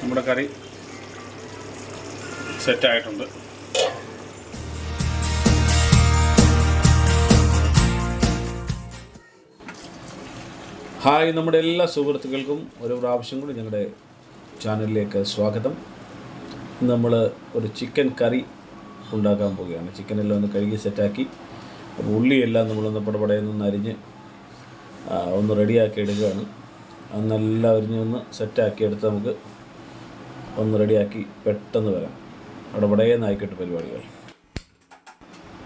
നമ്മുടെ കറി സെറ്റായിട്ടുണ്ട്. ഹായ് നമ്മുടെ എല്ലാ സുഹൃത്തുക്കൾക്കും ഒരു പ്രാവശ്യം കൂടി ഞങ്ങളുടെ ചാനലിലേക്ക് സ്വാഗതം. നമ്മൾ ഒരു ചിക്കൻ കറി ഉണ്ടാക്കാൻ പോവുകയാണ്. ചിക്കനെല്ലാം ഒന്ന് കഴുകി സെറ്റാക്കി. ഉള്ളിയെല്ലാം നമ്മളൊന്ന് പടപടയിൽ നിന്ന് അരിഞ്ഞ് ഒന്ന് റെഡിയാക്കി എടുക്കുകയാണ്. അത് നല്ല അരിഞ്ഞ് ഒന്ന് സെറ്റാക്കി എടുത്ത് നമുക്ക് ഒന്ന് റെഡിയാക്കി പെട്ടെന്ന് വരാം. പടപടയെന്ന് ആയിക്കോട്ടെ പരിപാടികൾ.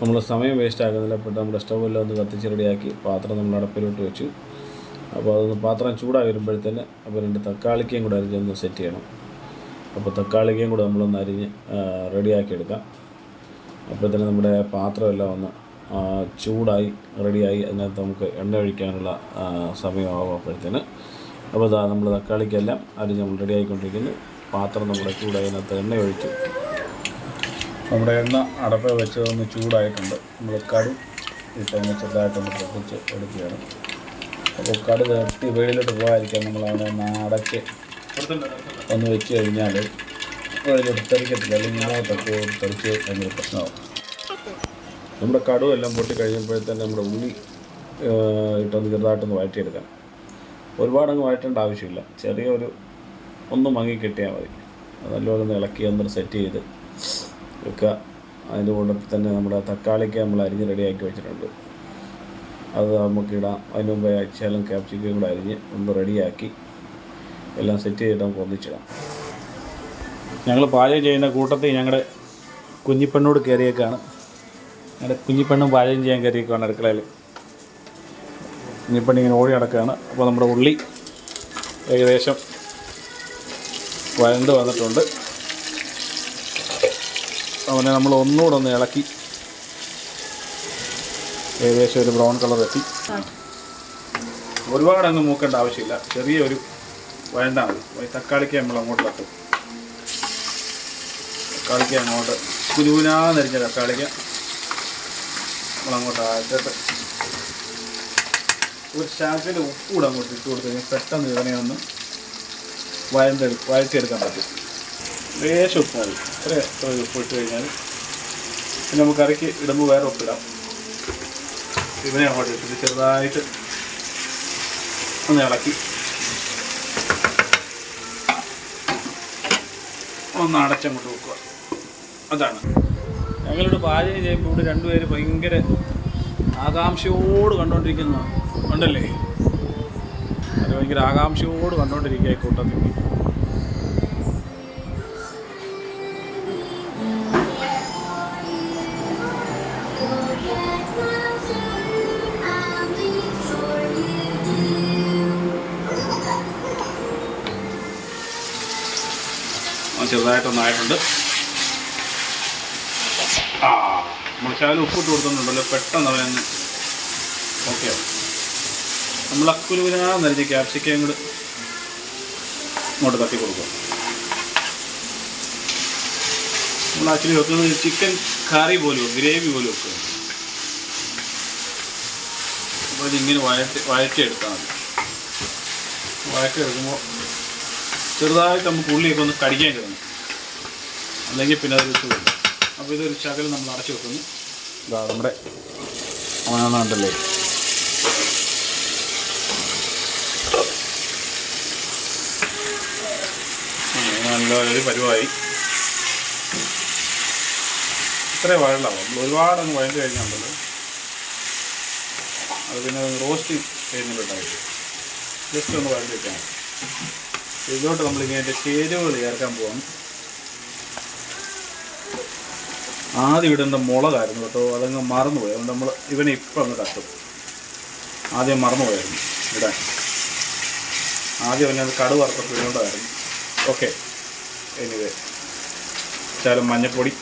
നമ്മൾ സമയം വേസ്റ്റ് ആക്കുന്നില്ല. പെട്ടെന്ന് നമ്മുടെ സ്റ്റവ് എല്ലാം ഒന്ന് കത്തിച്ച് റെഡിയാക്കി പാത്രം നമ്മൾ അടപ്പിലോട്ട് വെച്ചു. അപ്പോൾ അതൊന്ന് പാത്രം ചൂടായി വരുമ്പോഴത്തേന് അപ്പോൾ രണ്ട് തക്കാളിക്കയും കൂടെ അരിഞ്ഞൊന്ന് സെറ്റ് ചെയ്യണം. അപ്പോൾ തക്കാളിക്കയും കൂടെ നമ്മളൊന്ന് അരിഞ്ഞ് റെഡിയാക്കി എടുക്കാം. അപ്പോഴത്തേന് നമ്മുടെ പാത്രമെല്ലാം ഒന്ന് ചൂടായി റെഡിയായി. അതിനകത്ത് നമുക്ക് എണ്ണ ഒഴിക്കാനുള്ള സമയമാകും അപ്പോഴത്തേന് അപ്പോൾ നമ്മൾ തക്കാളിക്കെല്ലാം അരിഞ്ഞ് നമ്മൾ റെഡിയായിക്കൊണ്ടിരിക്കുന്നു. പാത്രം നമ്മുടെ ചൂട് അതിനകത്ത് എണ്ണ ഒഴിച്ചു. നമ്മുടെ എണ്ണ അടപ്പ് വെച്ചതൊന്ന് ചൂടായിട്ടുണ്ട്. നമ്മൾ കടു ഇട്ടൊന്ന് ചെറുതായിട്ടൊന്ന് പൊട്ടിച്ച് എടുക്കുകയാണ്. അപ്പോൾ കടു തട്ടി വെളിയിലോട്ട് പോകാതിരിക്കാൻ നമ്മൾ അതിനെ ഒന്ന് അടച്ച് ഒന്ന് വെച്ച് കഴിഞ്ഞാൽ വെളിയിലോട്ട് തെറിക്കത്തില്ല. അല്ലെങ്കിൽ ഇങ്ങോട്ടൊക്കെ തെറിച്ച് ഭയങ്കര പ്രശ്നമാവും. നമ്മുടെ കടുവെല്ലാം പൊട്ടി കഴിയുമ്പോഴത്തേന് നമ്മുടെ ഉള്ളി ഇട്ടൊന്ന് ചെറുതായിട്ടൊന്ന് വഴറ്റിയെടുക്കാം ഒരുപാടങ്ങ് വഴറ്റേണ്ട ആവശ്യമില്ല. ചെറിയ ഒരു ഒന്ന് മങ്ങി കിട്ടിയാൽ മതി നല്ലപോലെ ഒന്ന് ഇളക്കി ഒന്ന് സെറ്റ് ചെയ്ത് വെക്കുക. അതിന്റെ കൂടെ തന്നെ നമ്മുടെ തക്കാളിക്ക് നമ്മൾ അരിഞ്ഞ് റെഡിയാക്കി വെച്ചിട്ടുണ്ട്. അത് നമുക്കിടാം അതിന് മുമ്പ് അച്ചാലും ക്യാപ്സിക്കും കൂടെ അരിഞ്ഞ് ഒന്ന് റെഡിയാക്കി എല്ലാം സെറ്റ് ചെയ്തിട്ട് നമുക്ക് ഒന്നിച്ചിടാം ഞങ്ങൾ പാചകം ചെയ്യുന്ന കൂട്ടത്തിൽ ഞങ്ങളുടെ കുഞ്ഞിപ്പെണ്ണോട് കയറിയേക്കാണ്. ഞങ്ങളുടെ കുഞ്ഞിപ്പെണ്ണും പാചകം ചെയ്യാൻ കയറിയേക്കാണ് അടുക്കളയിൽ. കുഞ്ഞിപ്പെണ്ണ് ഇങ്ങനെ ഓടി നടക്കുകയാണ്. അപ്പോൾ നമ്മുടെ ഉള്ളി ഏകദേശം വരണ്ട് വന്നിട്ടുണ്ട്. അവനെ നമ്മൾ ഒന്നുകൂടെ ഒന്ന് ഇളക്കി. ഏകദേശം ഒരു ബ്രൗൺ കളർ എത്തി. ഒരുപാടൊന്നും മൂക്കേണ്ട ആവശ്യമില്ല. ചെറിയൊരു വഴണ്ടാൽ മതി. തക്കാളിക്ക് നമ്മൾ അങ്ങോട്ട് തട്ടും. തക്കാളിക്ക് അങ്ങോട്ട് കുരുകുനാന്നരിഞ്ഞ തക്കാളിക്ക് നമ്മളങ്ങോട്ട് ആക്കിയിട്ട് ഒരു ശാഖയിൽ ഉപ്പ് കൂടെ അങ്ങോട്ട് ഇട്ട് കൊടുത്തു കഴിഞ്ഞാൽ പെട്ടെന്ന് ഇതിനെ ഒന്ന് വഴണ്ടെടു വഴറ്റിയെടുക്കാൻ പറ്റും ലേശം ഉപ്പ് മതി ഇത്ര എത്ര ഉപ്പ് ഇട്ട് കഴിഞ്ഞാൽ പിന്നെ നമുക്ക് ഇറക്കി ഇടുമ്പോൾ വേറെ ഉപ്പിടാം ഇവനെ അങ്ങോട്ട് ഇട്ടിട്ട് ചെറുതായിട്ട് ഒന്ന് ഇളക്കി. ഒന്ന് അടച്ചങ്ങോട്ട് വെക്കുക. അതാണ്. ഞങ്ങളിവിടെ പാചകം ചെയ്യുമ്പോൾ ഇവിടെ രണ്ടുപേര് ഭയങ്കര ആകാംക്ഷയോട് കണ്ടുകൊണ്ടിരിക്കുന്നു ഉണ്ടല്ലേ അത് ഭയങ്കര ആകാംക്ഷയോട് കണ്ടുകൊണ്ടിരിക്കുക കൂട്ടത്തിൽ. ചെറുതായിട്ടൊന്നായിട്ടുണ്ട്. ആ നമ്മൾ ശാലം ഉപ്പിട്ട് കൊടുത്തിട്ടുണ്ടല്ലോ. പെട്ടെന്ന് അവനങ്ങ് ഓക്കെ ആവും. നമ്മൾ അക്കുലുവിനാ നിറഞ്ഞ ക്യാപ്സിക്കം കൂടെ ഇങ്ങോട്ട് തട്ടി കൊടുക്കുക നമ്മൾ ആക്ച്വലി വെക്കുന്നത് ചിക്കൻ കറി പോലും ഗ്രേവി പോലും വെക്കുക അപ്പോൾ ഇതിങ്ങനെ വഴറ്റി വഴറ്റിയെടുത്താൽ മതി. വഴറ്റിയെടുക്കുമ്പോൾ ചെറുതായിട്ട് നമുക്ക് ഉള്ളിയൊക്കെ ഒന്ന് കടിക്കാൻ കിടന്നു അല്ലെങ്കിൽ പിന്നെ അത് വിട്ടു വരും അപ്പോൾ ഇതൊരു ശകലം നമ്മൾ അടച്ചു വെക്കുന്നു. ഇതാ നമ്മുടെ ഓണാണ്ടല്ലേ നല്ല ഒരു പരുവായി ഇത്രേ വഴലാവും നമ്മൾ ഒരുപാട് ഒന്ന് വഴണ്ട് കഴിഞ്ഞാൽ അത് പിന്നെ റോസ്റ്റ് കഴിഞ്ഞിട്ടുണ്ടായിട്ട് ജസ്റ്റ് ഒന്ന് വഴണ്ട് വെക്കാം ഇതിലോട്ട് നമ്മളിങ്ങനെ അതിന്റെ ചേരുവകൾ ചേർക്കാൻ പോവാം ആദ്യം ഇവിടെ മുളകായിരുന്നു കേട്ടോ. അതങ്ങ് മറന്നുപോയി. അതുകൊണ്ട് നമ്മൾ ഇവനെ ഇപ്പം അങ്ങ് തട്ടും. ആദ്യം മറന്നുപോയായിരുന്നു. ഇടാൻ ആദ്യം അവനെ അത് കടു ഓക്കെ. എനിവേ ശാലം മഞ്ഞൾപ്പൊടി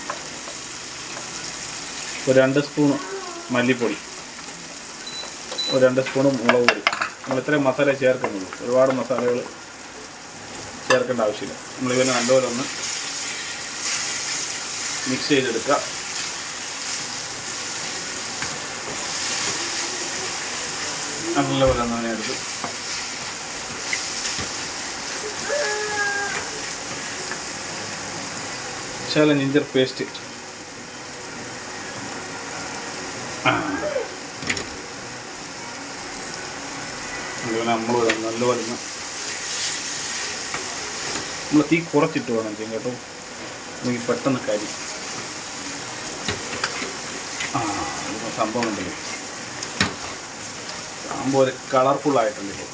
ഒരു രണ്ട് സ്പൂൺ മല്ലിപ്പൊടി. ഒരു രണ്ട് സ്പൂൺ മുളക് പൊടി. നമ്മൾ ഇത്രയും മസാല ചേർക്കുന്നുള്ളൂ. ഒരുപാട് മസാലകൾ ചേർക്കേണ്ട ആവശ്യമില്ല. നമ്മളിവനെ നല്ലപോലെ ഒന്ന് മിക്സ് ചെയ്തെടുക്കുക. നല്ലപോലെ ഒന്ന് അതിനെ എടുത്ത് ശകലം ജിഞ്ചർ പേസ്റ്റ് നമ്മൾ നല്ലപോലെ നമ്മൾ തീ കുറച്ചിട്ട് വേണം ചെയ്യാൻ കേട്ടോ. എനിക്ക് പെട്ടെന്ന് കരി. ആ സംഭവം ഉണ്ടല്ലോ. സംഭവം കളർഫുള്ളായിട്ടുണ്ട് ഇപ്പോൾ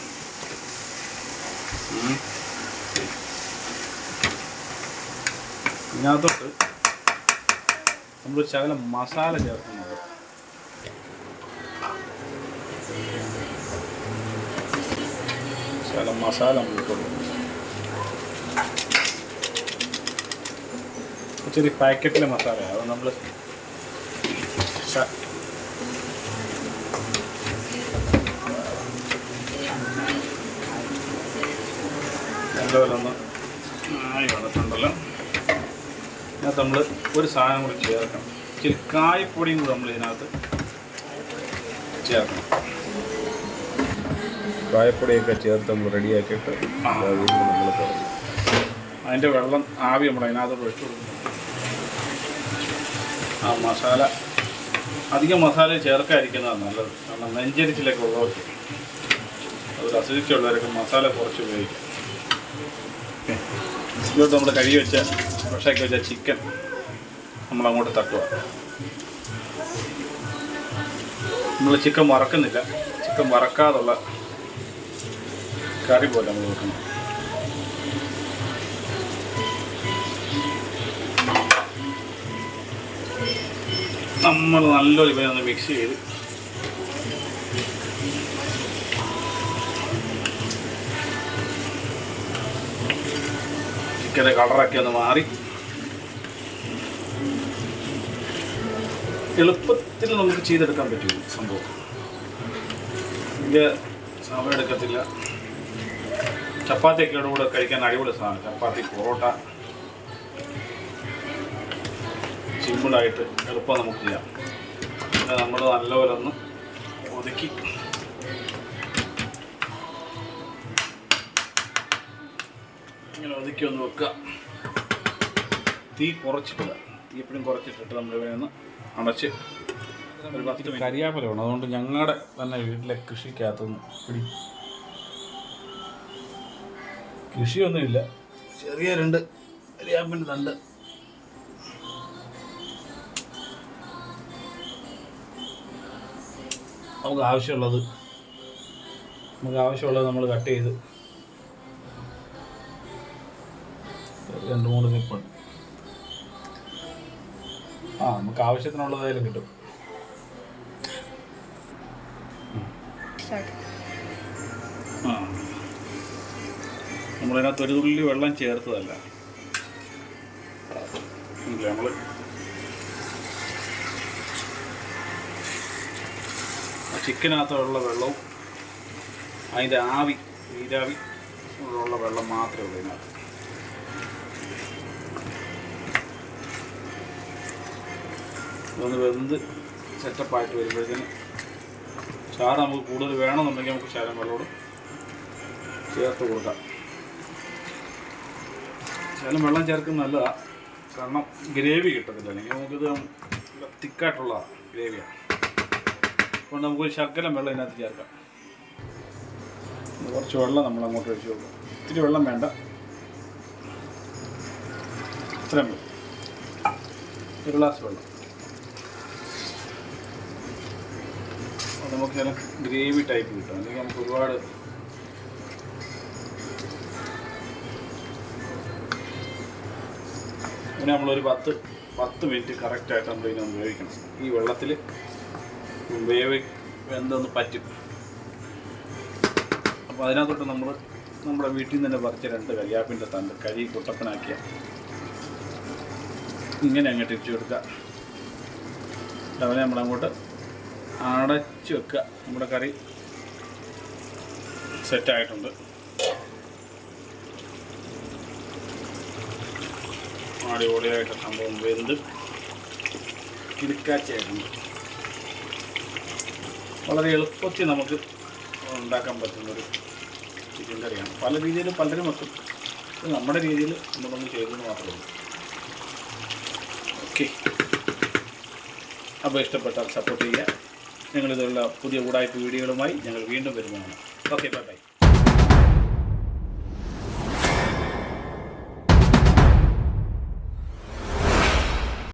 ഇതിനകത്തോട്ട് നമ്മൾ ശകലം മസാല ചേർക്കുന്നത്. ശകലം മസാല നമ്മൾ കൊടുക്കും. ചെറിയ പാക്കറ്റിലെ മസാല അത് നമ്മൾ നല്ലപോലെ ഒന്ന് ആയി വന്നിട്ടുണ്ടല്ലോ. ഇതിനകത്ത് നമ്മൾ ഒരു സാധനം കൂടി ചേർക്കണം. ഇച്ചിരി കായപ്പൊടിയും കൂടി നമ്മൾ ഇതിനകത്ത് ചേർക്കണം. കായപ്പൊടിയൊക്കെ ചേർത്ത് നമ്മൾ റെഡിയാക്കിയിട്ട് നമ്മൾ അതിന്റെ വെള്ളം ആവി നമ്മൾ അതിനകത്ത് ഒഴിച്ചു കൊടുക്കും ആ മസാല അധികം മസാല ചേർക്കാതിരിക്കുന്നതാണ് നല്ലത്. കാരണം നെഞ്ചരിച്ചിലൊക്കെ ഉള്ളവർക്ക് അത് അസിഡിറ്റി ഉള്ളവരൊക്കെ മസാല കുറച്ച് ഉപയോഗിക്കും. ഇതിലോട്ട് നമ്മൾ കഴുകി വെച്ച ഫ്രഷാക്കി വെച്ച ചിക്കൻ നമ്മൾ അങ്ങോട്ട് തട്ടുക. നമ്മൾ ചിക്കൻ വറക്കുന്നില്ല. ചിക്കൻ വറക്കാതുള്ള കറി പോലെ നമ്മൾ വെക്കണം നമ്മൾ നല്ലൊരു ഇവയെ ഒന്ന് മിക്സ് ചെയ്ത് ചിക്കന്റെ കളറൊക്കെ ഒന്ന് മാറി. എളുപ്പത്തിൽ നമുക്ക് ചെയ്തെടുക്കാൻ പറ്റും സംഭവം. ഇത് സമയം എടുക്കത്തില്ല. ചപ്പാത്തിയൊക്കെ കൂടെ കഴിക്കാൻ അടിപൊളി സാധനം. ചപ്പാത്തി പൊറോട്ട. സിമ്പിളായിട്ട് എളുപ്പം നമുക്ക് ചെയ്യാം നമ്മൾ നല്ലപോലെ ഒന്ന് ഒതുക്കി ഇങ്ങനെ എന്ന് വെക്കുക തീ കുറച്ചിട്ടില്ല തീ എപ്പോഴും കുറച്ചിട്ടിട്ട് നമ്മൾ ഇവിടെ നിന്ന് അടച്ച് ഒരു പത്ത് കരിയാപ്പല വേണം അതുകൊണ്ട് ഞങ്ങളുടെ തന്നെ വീട്ടിലെ കൃഷിക്കകത്തൊന്നും പിടി കൃഷിയൊന്നുമില്ല. ചെറിയ രണ്ട് കരിയാപ്പിന്റെ തണ്ട്. നമുക്ക് ആവശ്യമുള്ളത് നമുക്ക് ആവശ്യമുള്ളത് നമ്മൾ കട്ട് ചെയ്ത് രണ്ട് മൂന്ന് നിപ്പുണ്ട്. ആ നമുക്ക് ആവശ്യത്തിനുള്ളതായാലും കിട്ടും. ആ. നമ്മളതിനകത്ത് ഒരു തുള്ളി വെള്ളം ചേർത്തതല്ല. നമ്മൾ ചിക്കനകത്തുള്ള വെള്ളവും അതിന്റെ ആവി നീരാവി ഉള്ള വെള്ളം മാത്രമേ ഉള്ളൂ ഇതിനകത്ത്. ഇതൊന്ന് വെന്ത് സെറ്റപ്പായിട്ട് വരുമ്പോഴത്തേന് ചാറ് നമുക്ക് കൂടുതൽ വേണമെന്നുണ്ടെങ്കിൽ നമുക്ക് ചാരം വെള്ളമോട് ചേർത്ത് കൊടുക്കാം. ചാരം വെള്ളം ചേർക്കുന്നത് നല്ലതാണ് കാരണം ഗ്രേവി കിട്ടത്തില്ല. അല്ലെങ്കിൽ നമുക്കിത് തിക്കായിട്ടുള്ള ഗ്രേവിയാണ് അപ്പോൾ നമുക്കൊരു ശർക്കര വെള്ളം ഇതിനകത്ത് ചേർക്കാം. കുറച്ച് വെള്ളം നമ്മൾ അങ്ങോട്ട് ഒഴിച്ചു കൊടുക്കും. ഇത്തിരി വെള്ളം വേണ്ട. ഇത്രയും ഒരു ഗ്ലാസ് വെള്ളം. നമുക്ക് ചില ഗ്രേവി ടൈപ്പ് കിട്ടും. അല്ലെങ്കിൽ നമുക്ക് ഒരുപാട് പിന്നെ നമ്മളൊരു പത്ത് പത്ത് മിനിറ്റ് കറക്റ്റായിട്ട് നമ്മൾ ഇതിനെ ഒന്ന് വേവിക്കണം. ഈ വെള്ളത്തിൽ വേവ് വെന്തൊന്ന് പറ്റും. അപ്പോൾ അതിനകത്തോട്ട് നമ്മൾ നമ്മുടെ വീട്ടിൽ നിന്ന് തന്നെ പറിച്ച രണ്ട് കരിയാപ്പിന്റെ തണ്ട് കരി കുട്ടപ്പനാക്കിയ. ഇങ്ങനെ അങ്ങോട്ട് ഇരിച്ചു കൊടുക്കുക. അവനെ നമ്മളങ്ങോട്ട് അടച്ച് വെക്കുക. നമ്മുടെ കറി സെറ്റായിട്ടുണ്ട് അടിപൊളിയായിട്ട് സംഭവം വെന്ത് കിടക്കാച്ചയായിട്ടുണ്ട്. വളരെ എളുപ്പത്തിൽ നമുക്ക് ഉണ്ടാക്കാൻ പറ്റുന്നൊരു ചിക്കൻ കറിയാണ്. പല രീതിയിൽ പലരും വെക്കും. നമ്മുടെ രീതിയിൽ നമ്മളൊന്ന് ചെയ്തെന്ന് മാത്രമേ ഉള്ളൂ. ഓക്കെ അപ്പോൾ ഇഷ്ടപ്പെട്ടാൽ സപ്പോർട്ട് ചെയ്യുക. ഞങ്ങളിതുള്ള പുതിയ ഉടായ്പ വീഡിയോകളുമായി ഞങ്ങൾ വീണ്ടും വരുന്നതാണ്. Okay bye bye